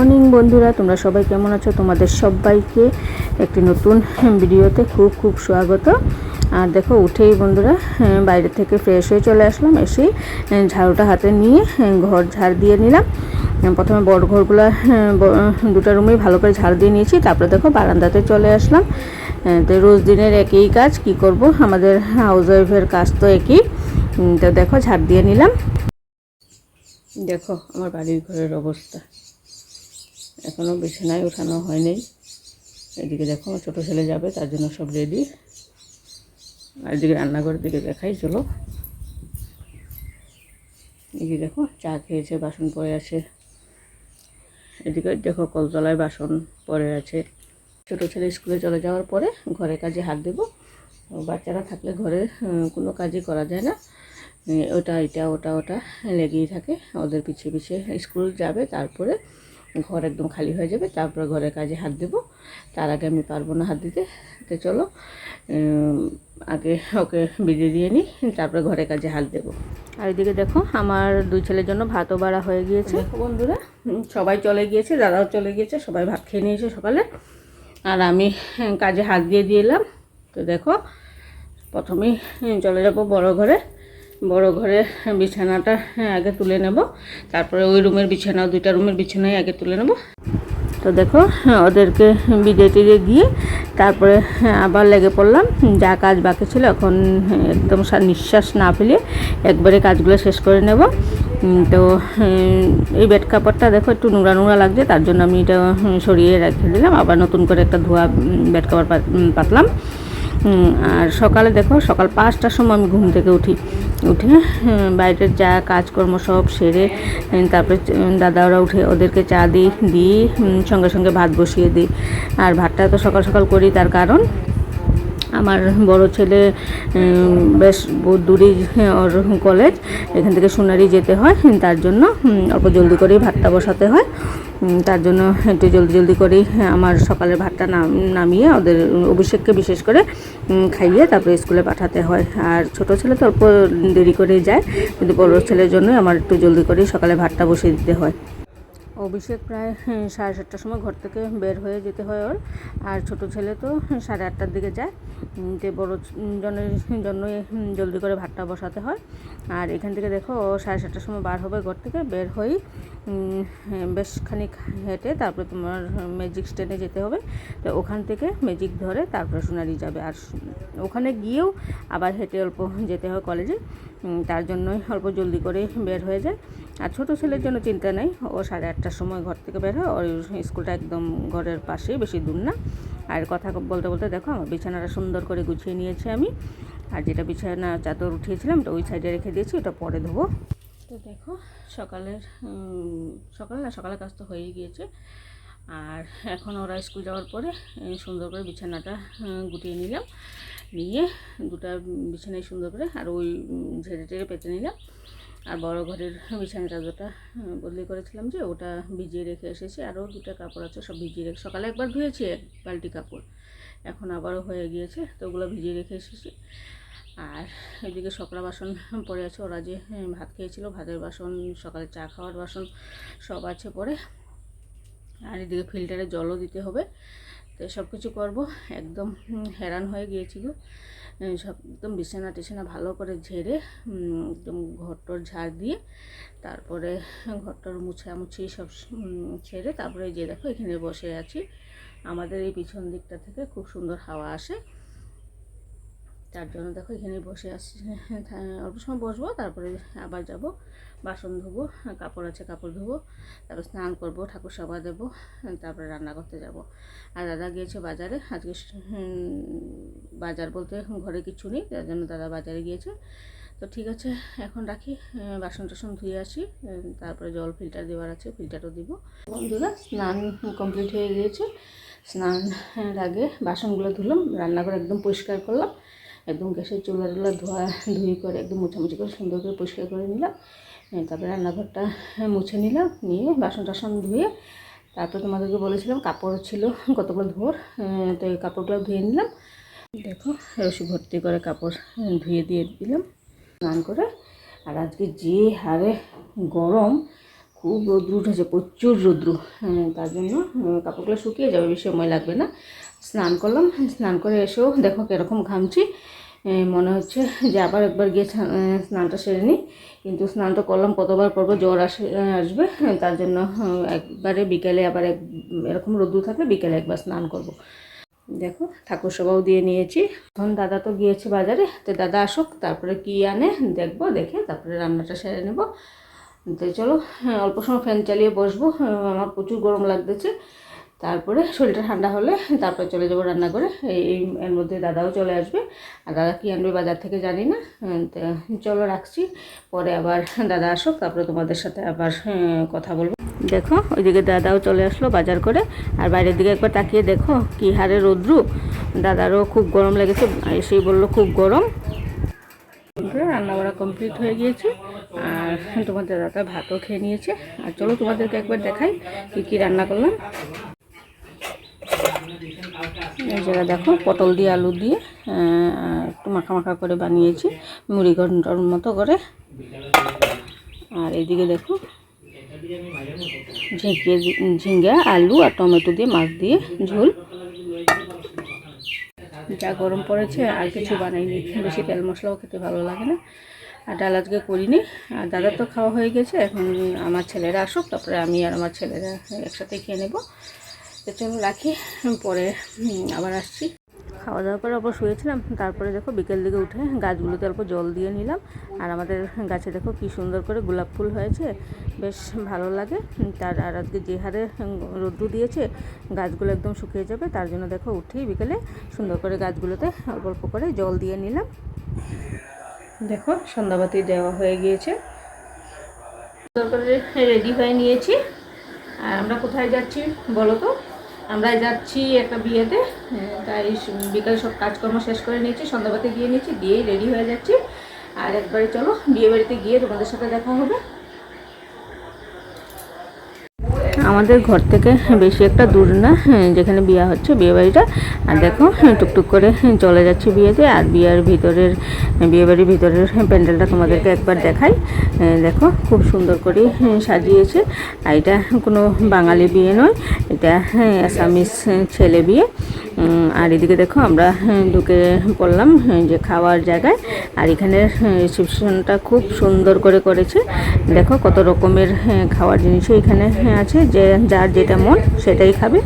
Morning বন্ধুরা তোমরা সবাই কেমন আছো? তোমাদের সবাইকে একটি নতুন ভিডিওতে খুব খুব স্বাগত। আর দেখো উঠেই বন্ধুরা হ্যাঁ, বাইরে থেকে ফ্রেশ হয়ে চলে আসলাম। এসেই হ্যাঁ, ঝাড়ুটা হাতে নিয়ে হ্যাঁ, ঘর ঝাড় দিয়ে নিলাম। প্রথমে বড় ঘরগুলো দুটো রুমেই ভালো করে ঝাড় দিয়ে নিয়েছি। তারপরে দেখো বারান্দাতে চলে আসলাম। তো রোজ দিনের একই কাজ কি করব? আমাদের হাউস ওয়াইফের কাজ তো একই। তো দেখো ঝাড় দিয়ে নিলাম। দেখো আমার বাড়ির ঘরের অবস্থা। এখনও বিছানায় ওঠানো হয়নি। এদিকে দেখো ছোটো ছেলে যাবে, তার জন্য সব রেডি আর এদিকে রান্নাঘরের দিকে দেখাই, চলো। এদিকে দেখো, চা খেয়েছে, বাসন পড়ে আছে। এদিকে দেখো, কলতলায় বাসন পড়ে আছে। ছোটো ছেলে স্কুলে চলে যাওয়ার পরে ঘরে কাজে হাত দেবো। বাচ্চারা থাকলে ঘরে কোনো কাজই করা যায় না। ওটা, এটা, ওটা ওটা লেগেই থাকে। ওদের পিছিয়ে পিছিয়ে স্কুল যাবে, তারপরে ঘর একদম খালি হয়ে যাবে, তারপরে ঘরের কাজে হাত দেবো। তার আগে আমি পারব না হাত দিতে। তো চলো আগে ওকে বিদিয়ে দিয়ে নিই, তারপরে ঘরের কাজে হাত দেবো। আর এদিকে দেখো, আমার দুই ছেলের জন্য ভাতও বাড়া হয়ে গিয়েছে। বন্ধুরা সবাই চলে গিয়েছে, দাদাও চলে গিয়েছে, সবাই ভাত খেয়ে নিয়েছে সকালে। আর আমি কাজে হাত দিয়ে দিলাম তো দেখো, প্রথমেই চলে যাব বড় ঘরে। বড় ঘরে বিছানাটা হ্যাঁ, আগে তুলে নেব। তারপরে ওই রুমের বিছানা দুইটা রুমের বিছানাই আগে তুলে নেব। তো দেখো হ্যাঁ, ওদেরকে বিদায় টিদে দিয়ে তারপরে হ্যাঁ, আবার লেগে পড়লাম। যা কাজ বাকি ছিল এখন একদম নিঃশ্বাস না ফেলে একবারে কাজগুলো শেষ করে নেব। তো এই বেড কাপড়টা দেখো একটু নোংরা নোংরা লাগছে তার জন্য আমি এটা সরিয়ে রেখে দিলাম। আবার নতুন করে একটা ধোয়া বেড কাপড় পাতলাম। আর সকালে দেখো, সকাল পাঁচটার সময় আমি ঘুম থেকে উঠি। উঠে বাইরের যা কাজকর্ম সব সেরে তারপরে দাদা ওরা উঠে ওদেরকে চা দিই দিই সঙ্গে সঙ্গে ভাত বসিয়ে দিই। আর ভাতটা তো সকাল সকাল করি, তার কারণ আমার বড় ছেলে বেশ দূরেই হ্যাঁ, ওর কলেজ এখান থেকে সোনারি যেতে হয় তার জন্য অল্প জলদি করেই ভাতটা বসাতে হয়। তার জন্য একটু জলদি জলদি করেই হ্যাঁ, আমার সকালের ভাতটা নাম- নামিয়ে ওদের অভিষেককে বিশেষ করে খাইয়ে তারপরে স্কুলে পাঠাতে হয়। আর ছোট ছেলে তো অল্প দেরি করেই যায় কিন্তু বড় ছেলের জন্যই আমার একটু জলদি করেই সকালে ভাতটা বসিয়ে দিতে হয়। অভিষেক প্রায় হ্যাঁ, সাড়ে সাতটার সময় ঘর থেকে বের হয়ে যেতে হয় ওর। আর ছোট ছেলে তো সাড়ে আটটার দিকে যায়। যে বড় জনের জন্যই জলদি করে ভাতটা বসাতে হয়। আর এখান থেকে দেখো সাড়ে সাতটার সময় বার হবে ঘর থেকে বের উম, হ্যাঁ, বেশ খানিক হেঁটে তারপরে তোমার ম্যাজিক স্ট্যান্ডে যেতে হবে। তো ওখান থেকে ম্যাজিক ধরে তারপরে সোনারি যাবে। আর ওখানে গিয়েও আবার হেঁটে অল্প যেতে হয় কলেজে তার জন্যই অল্প জলদি করে বের হয়ে যায়। আর ছোটো ছেলের জন্য চিন্তা নেই ও সাড়ে আটটার সময় ঘর থেকে বের হয়। ওর স্কুলটা একদম ঘরের পাশেই বেশি দূর না। আর কথা বলতে বলতে দেখো আমার বিছানাটা সুন্দর করে গুছিয়ে নিয়েছি আমি। আর যেটা বিছানা, চাদর উঠিয়েছিলাম, ওটা ওই সাইডে রেখে দিয়েছি, ওটা পরে ধোবো। তো দেখো, সকালের সকাল না, সকালের কাজ তো হয়েই গিয়েছে। আর এখন ওরা স্কুল যাওয়ার পরে সুন্দর করে বিছানাটা গুটিয়ে নিলাম। নিয়ে দুটা বিছানায় সুন্দর করে, আর ওই ঝেড়ে টেড়ে পেতে নিলাম। আর বড় ঘরের বিছানা চাদরটা বদলি করেছিলাম যে ওটা ভিজিয়ে রেখে এসেছি। আরও দুটা কাপড় আছে সব ভিজিয়ে রেখে সকালে একবার ধুয়েছি এক বালতি কাপড় এখন আবারও হয়ে গিয়েছে তো ওগুলো ভিজিয়ে রেখে এসেছি। আর এদিকে সকলা বাসন পড়ে আছে ওরা যে হ্যাঁ, ভাত খেয়েছিল ভাতের বাসন সকালে চা খাওয়ার বাসন সব আছে পরে আর এদিকে ফিল্টারে জলও দিতে হবে তো সব কিছু করব একদম হেরান হয়ে গিয়েছিল। সব একদম বিছানা টিছানা ভালো করে ঝেড়ে একদম ঘরটর ঝাড় দিয়ে তারপরে ঘরটর মুছামুছি সব ছেড়ে তারপরে যে দেখো এখানে বসে আছি। আমাদের এই পিছন দিকটা থেকে খুব সুন্দর হাওয়া আসে। তার জন্য দেখো এখানে বসে আসছি অল্প সময় বসবো, তারপরে আবার যাব। বাসন ধোবো কাপড় আছে, কাপড় ধোবো, তারপর স্নান করব, ঠাকুর সভা দেবো তারপরে রান্না করতে যাব। আর দাদা গিয়েছে বাজারে, আজকে বাজার বলতে ঘরে কিছু নেই, তার জন্য দাদা বাজারে গিয়েছে। তো ঠিক আছে, এখন রাখি বাসন টাসন ধুয়ে আসি তারপরে জল ফিল্টার দেওয়ার আছে, ফিল্টারও দিব। বন্ধুরা, স্নান কমপ্লিট হয়ে গিয়েছে, স্নান আগে বাসনগুলো ধুলাম, রান্নাঘর একদম পরিষ্কার করলাম। একদম গ্যাসের চুলা টুলা ধোয়া ধুই করে একদম মোছামুছি করে সুন্দর করে পরিষ্কার করে নিলাম। তারপরে রান্নাঘরটা মুছে নিলাম, নিয়ে বাসন টাসন ধুয়ে তারপর তোমাদেরকে বলেছিলাম কাপড় ছিল কতগুলো ধোর তো এই কাপড়গুলো ধুয়ে নিলাম। দেখো রসি ভর্তি করে কাপড় ধুয়ে দিয়ে দিলাম স্নান করে। আর আজকে যে হারে গরম, খুব রৌদ্র উঠেছে, প্রচুর রৌদ্র তার জন্য কাপড়গুলো শুকিয়ে যাবে, বেশি সময় লাগবে না। স্নান করলাম, স্নান করে এসেও দেখো কীরকম ঘামছি। মনে হচ্ছে যে আবার একবার গিয়ে স্নানটা সেরে নিই। কিন্তু স্নানটা করলাম, কতবার করব জ্বর আসে আসবে। তার জন্য একবারে বিকেলে আবার এক, এরকম রোদ্দুর থাকলে বিকেলে একবার স্নান করব। দেখো, ঠাকুর সবাও দিয়ে নিয়েছি। এখন দাদা তো গিয়েছে বাজারে, তো দাদা আসুক, তারপরে কি আনে দেখব, দেখে তারপরে রান্নাটা সেরে নেব। তো চলো অল্প সময় ফ্যান চালিয়ে বসবো। আমার প্রচুর গরম লাগতেছে। তারপরে শরীরটা ঠান্ডা হলে তারপরে চলে যাব রান্না করে। এই এর মধ্যে দাদাও চলে আসবে। আর দাদা কী আনবে বাজার থেকে জানি না। চলো রাখছি। পরে আবার দাদা আসুক, তারপরে তোমাদের সাথে আবার কথা বলব। দেখো, ওইদিকে দাদাও চলে আসলো বাজার করে। আর বাইরের দিকে একবার তাকিয়ে দেখো, কি হারে রৌদ্রু। দাদারও খুব গরম লেগেছে, এসেই বলল খুব গরম। রান্না বাড়া কমপ্লিট হয়ে গিয়েছে। আর তোমাদের দাদা ভাতও খেয়ে নিয়েছে। আর চলো তোমাদেরকে একবার দেখাই কী কী রান্না করলাম। এই জায়গা দেখো পটল দিয়ে আলু দিয়ে একটু মাখা মাখা করে বানিয়েছি, মুড়ি ঘন্টর মতো করে। আর এদিকে দেখো, ঝিঁকে ঝিঙ্গা, আলু আর টমেটো দিয়ে, মাছ দিয়ে ঝোল। যা গরম পড়েছে, আর কিছু বানাইনি। বেশি তেল মশলাও খেতে ভালো লাগে না। আর ডাল আজকে করিনি। আর দাদার তো খাওয়া হয়ে গেছে, এখন আমার ছেলেরা আসুক, তারপরে আমি আর আমার ছেলেরা একসাথে খেয়ে নেব। তো চলো রাখি পরে আবার আসছি। খাওয়া দাওয়া করে আবার শুয়েছিলাম, তারপরে দেখো বিকেল দিকে উঠে গাছগুলোতে অল্প জল দিয়ে নিলাম। আর আমাদের গাছে দেখো কি সুন্দর করে গোলাপ ফুল হয়েছে, বেশ ভালো লাগে। তার আর আজকে যে হারে রোদ্দু দিয়েছে, গাছগুলো একদম শুকিয়ে যাবে, তার জন্য দেখো উঠেই বিকেলে সুন্দর করে গাছগুলোতে অল্প অল্প করে জল দিয়ে নিলাম। দেখো সন্ধ্যাবাতি দেওয়া হয়ে গিয়েছে। সুন্দর করে রেডি হয়ে নিয়েছি। আর আমরা কোথায় যাচ্ছি বলো তো? আমরা যাচ্ছি একটা বিয়েতে। তাই বিকাল বিকালে সব কাজকর্ম শেষ করে নিয়েছি, সন্ধ্যাবাতে গিয়ে নিয়েছি, দিয়েই রেডি হয়ে যাচ্ছি। আর একবারে চলো বিয়ে বাড়িতে গিয়ে তোমাদের সাথে দেখা হবে। আমাদের ঘর থেকে বেশি একটা দূর না হ্যাঁ, যেখানে বিয়ে হচ্ছে বিয়ে বাড়িটা আর দেখো হ্যাঁ, টুকটুক করে হ্যাঁ, চলে যাচ্ছে বিয়েতে। আর বিয়ের ভিতরের বিয়ে বাড়ির ভিতরের প্যান্ডেলটা তোমাদেরকে একবার দেখাই। দেখো খুব সুন্দর করে সাজিয়েছে। আর এটা কোনো বাঙালি বিয়ে নয় এটা আসামিস হ্যাঁ, ছেলে বিয়ে। আর এদিকে দেখো আমরা হ্যাঁ, ঢুকে পড়লাম হ্যাঁ, যে খাওয়ার জায়গায়। আর এখানে রিসেপশনটা খুব সুন্দর করে করেছে। দেখো কত রকমের হ্যাঁ, খাওয়ার জিনিসও এখানে হ্যাঁ, আছে। যে যার যেটা মন সেটাই খাবে।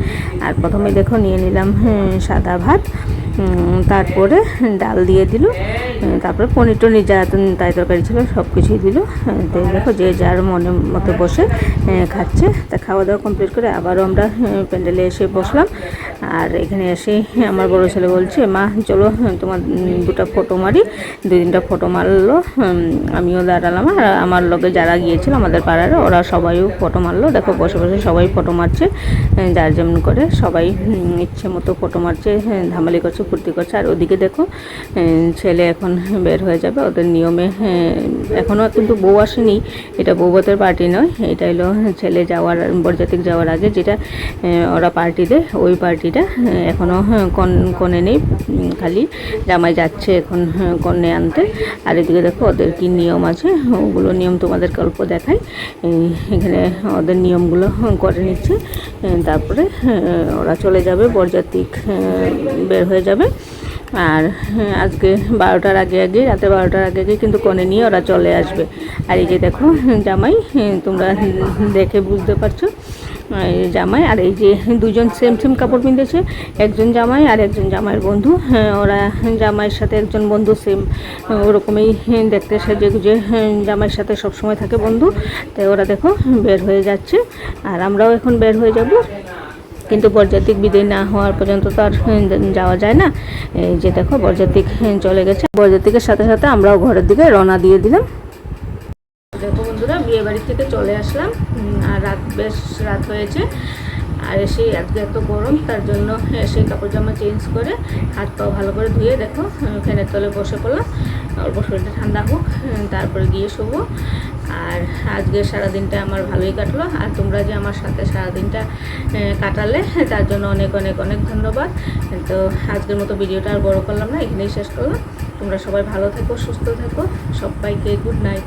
আর প্রথমে দেখো নিয়ে নিলাম হ্যাঁ, সাদা ভাত তারপরে ডাল দিয়ে দিল তারপরে পনির টনির যা তাই তরকারি ছিল সব কিছুই দিল। হ্যাঁ, তো দেখো যে যার মনের মতো বসে হ্যাঁ, খাচ্ছে। তা খাওয়া দাওয়া কমপ্লিট করে আবারও আমরা হ্যাঁ, প্যান্ডেলে এসে বসলাম। আর এখানে এসে আমার বড় ছেলে বলছে মা চলো হ্যাঁ, তোমার দুটো ফটো মারি। দুই তিনটা ফটো মারলো আমিও দাঁড়ালাম। আর আমার লগে যারা গিয়েছিল আমাদের পাড়ার ওরা সবাইও ফটো মারলো। দেখো বসে বসে সবাই ফটো মারছে হ্যাঁ, যার যেমন করে সবাই ইচ্ছে মতো ফটো মারছে হ্যাঁ, ধামালি করছে ফুর্তি করছে। আর ওদিকে দেখো হ্যাঁ, ছেলে এখন বের হয়ে যাবে। ওদের নিয়মে হ্যাঁ, এখনও কিন্তু বউ আসেনি। এটা বৌবতের পার্টি নয় এটা হলো ছেলে যাওয়ার বরযাত্রী যাওয়ার আগে যেটা ওরা পার্টি দেয় ওই পার্টিটা এখনও কন কনে নেই খালি জামাই যাচ্ছে এখন হ্যাঁ, কনে আনতে। আর এদিকে দেখো ওদের কি নিয়ম আছে ওগুলো নিয়ম তোমাদেরকে অল্প দেখাই। এখানে ওদের নিয়মগুলো করে নিচ্ছে। তারপরে ওরা চলে যাবে আহ, বের হয়ে যাবে। আর হ্যাঁ, আজকে বারোটার আগে আগে রাতে বারোটার আগে আগে কিন্তু কনে নিয়ে ওরা চলে আসবে। আর এই যে দেখো জামাই হ্যাঁ, তোমরা দেখে বুঝতে পারছ। জামাই আর এই যে দুজন সেম সেম কাপড় পিঁধেছে একজন জামাই আর একজন জামাইয়ের বন্ধু। হ্যাঁ, ওরা জামাইয়ের সাথে একজন বন্ধু সেম ওরকমই দেখতে সেজে গুজে হ্যাঁ, জামাইয়ের সাথে সবসময় থাকে বন্ধু। তাই ওরা দেখো বের হয়ে যাচ্ছে আর আমরাও এখন বের হয়ে যাব। কিন্তু বরযাত্রিক বিদায় না হওয়ার পর্যন্ত তো আর হ্যাঁ, যাওয়া যায় না। এই যে দেখো বরযাত্রিক হ্যাঁ, চলে গেছে। বরযাত্রিকের সাথে সাথে আমরাও ঘরের দিকে রওনা দিয়ে দিলাম। বিয়ে বাড়ি থেকে চলে আসলাম। আর রাত বেশ রাত হয়েছে। আর এসে আজকে এত গরম, তার জন্য এসে কাপড় জামা চেঞ্জ করে হাত পা ভালো করে ধুয়ে দেখো ফ্যানের তলে বসে পড়লাম। অল্প শরীরটা ঠান্ডা হোক তারপরে গিয়ে শোবো। আর আজকে সারাদিনটা আমার ভালোই কাটলো। আর তোমরা যে আমার সাথে সারাদিনটা কাটালে, তার জন্য অনেক অনেক অনেক ধন্যবাদ। তো আজকের মতো ভিডিওটা আর বড় করলাম না, এখানেই শেষ করলাম। তোমরা সবাই ভালো থেকো, সুস্থ থেকো। সবাইকে গুড নাইট